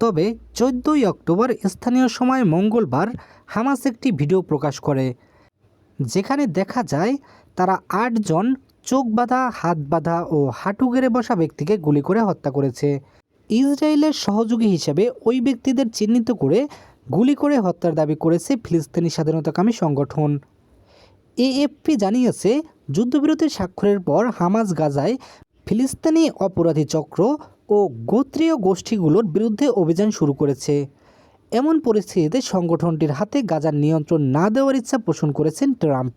তবে চোদ্দোই অক্টোবর স্থানীয় সময় মঙ্গলবার হামাস একটি ভিডিও প্রকাশ করে। যেখানে দেখা যায়, তারা আটজন চোখ বাঁধা, হাত বাঁধা ও হাঁটু গেড়ে বসা ব্যক্তিকে গুলি করে হত্যা করেছে। ইসরায়েলের সহযোগী হিসেবে ওই ব্যক্তিদের চিহ্নিত করে গুলি করে হত্যার দাবি করেছে ফিলিস্তিনি স্বাধীনতাকামী সংগঠন। এএফপি জানিয়েছে যুদ্ধবিরতি স্বাক্ষরের পর হামাজ গাজায় ফিলিস্তিনি অপরাধী চক্র ও গোত্রীয় গোষ্ঠীগুলোর বিরুদ্ধে অভিযান শুরু করেছে। এমন পরিস্থিতিতে সংগঠনটির হাতে গাজার নিয়ন্ত্রণ না দেওয়ার ইচ্ছা পোষণ করেছেন ট্রাম্প।